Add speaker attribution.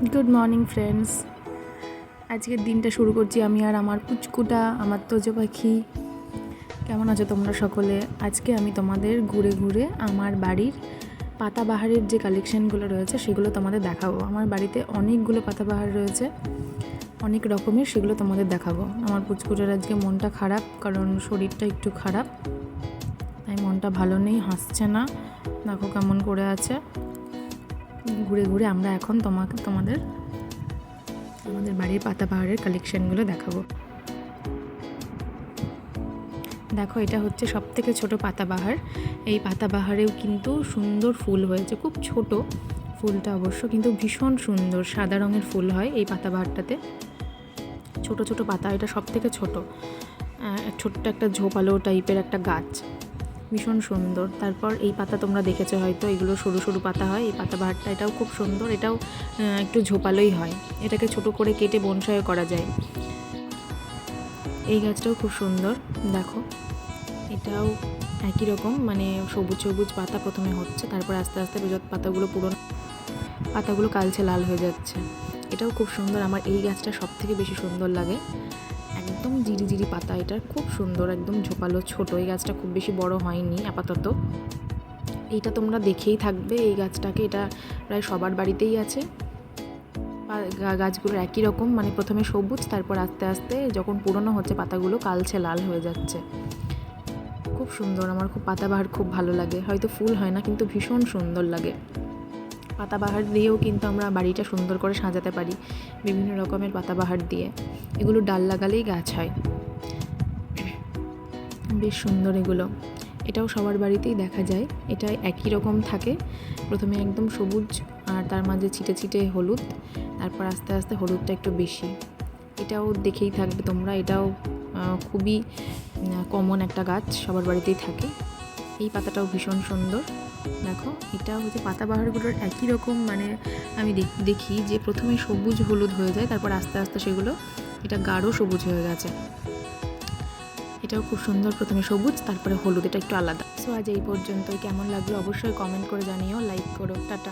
Speaker 1: Good morning friends আজকের দিনটা শুরু করছি আমি আর আমার পুচকুটা, আমার তোজো পাখি। কেমন আছো তোমরা সকলে? আজকে আমি তোমাদের ঘুরে ঘুরে আমার বাড়ির পাতাবাহারের যে কালেকশানগুলো রয়েছে, সেগুলো তোমাদের দেখাবো। আমার বাড়িতে অনেকগুলো পাতাবাহার রয়েছে, অনেক রকমের সেগুলো তোমাদের দেখাবো। আমার পুচকুটার আজকে মনটা খারাপ, কারণ শরীরটা একটু খারাপ, তাই মনটা ভালো নেই, হাসছে না। দেখো কেমন করে আছে। ঘুরে ঘুরে আমরা এখন তোমাকে, তোমাদের, আমাদের বাড়ির পাতা পাহাড়ের কালেকশানগুলো দেখাবো। দেখো, এটা হচ্ছে সব থেকে ছোটো পাতাবাহার এই পাতাবাহারেও কিন্তু সুন্দর ফুল হয়েছে, খুব ছোট ফুলটা অবশ্য, কিন্তু ভীষণ সুন্দর, সাদা রঙের ফুল হয় এই পাতাবাহারটাতে ছোট ছোট পাতা, এটা সব থেকে ছোটো ছোট্ট একটা ঝোপালো টাইপের একটা গাছ। ভীষণ সুন্দর। তারপর এই পাতা তোমরা দেখেছ হয়তো, এগুলো সরু সরু পাতা হয়, এই পাতা বাহারটা এটাও খুব সুন্দর, এটাও একটু ঝোপালোই হয়। এটাকে ছোট করে কেটে বনসাইও করা যায়। এই গাছটাও খুব সুন্দর, দেখো। এটাও একই রকম মানে সবুজ সবুজ পাতা প্রথমে হচ্ছে, তারপর আস্তে আস্তে যত পাতাগুলো পুরনো, পাতাগুলো কালচে লাল হয়ে যাচ্ছে। এটাও খুব সুন্দর, আমার এই গাছটা সব থেকে বেশি সুন্দর লাগে। একদম জিরি জিরি পাতা এটা খুব সুন্দর, একদম ঝোপালো ছোট। এই গাছটা খুব বেশি বড় হয়নি, আপাতত। এইটা তোমরা দেখেই থাকবে, এই গাছটাকে এটা প্রায় সবার বাড়িতেই আছে। পা- গা- গাছগুলো একই রকম মানে প্রথমে সবুজ, তারপর আস্তে আস্তে যখন পুরনো হচ্ছে পাতাগুলো কালছে লাল হয়ে যাচ্ছে। খুব সুন্দর, আমার খুব পাতাবাহার খুব ভালো লাগে। হয়তো ফুল হয় না, কিন্তু ভীষণ সুন্দর লাগে। পাতাবাহার দিয়েও কিন্তু আমরা বাড়িটা সুন্দর করে সাজাতে পারি, বিভিন্ন রকমের পাতাবাহার দিয়ে। এগুলো ডাল লাগালেই গাছ হয়। বেশ সুন্দর এগুলো। এটাও সবার বাড়িতেই দেখা যায়। এটা একই রকম থাকে। প্রথমে একদম সবুজ আর তার মাঝে ছিটে ছিটে হলুদ, তারপর আস্তে আস্তে হলুদটা একটু বেশি। এটাও দেখেই থাকবে তোমরা। এটাও খুবই কমন একটা গাছ সবার বাড়িতেই থাকে। এই পাতাটাও ভীষণ সুন্দর। দেখো, এটা হচ্ছে পাতা বাহারগুলোর একই রকম মানে আমি দেখ- যে প্রথমে সবুজ হলুদ হয়ে যায়, তারপর আস্তে আস্তে সেগুলো, এটা গাঢ় সবুজ হয়ে গেছে। এটাও খুব সুন্দর প্রথমে সবুজ, তারপরে হলুদ, এটা একটু আলাদা। সো আজ এই পর্যন্তই। কেমন লাগল অবশ্যই কমেন্ট করে জানিও লাইক করো, টাটা।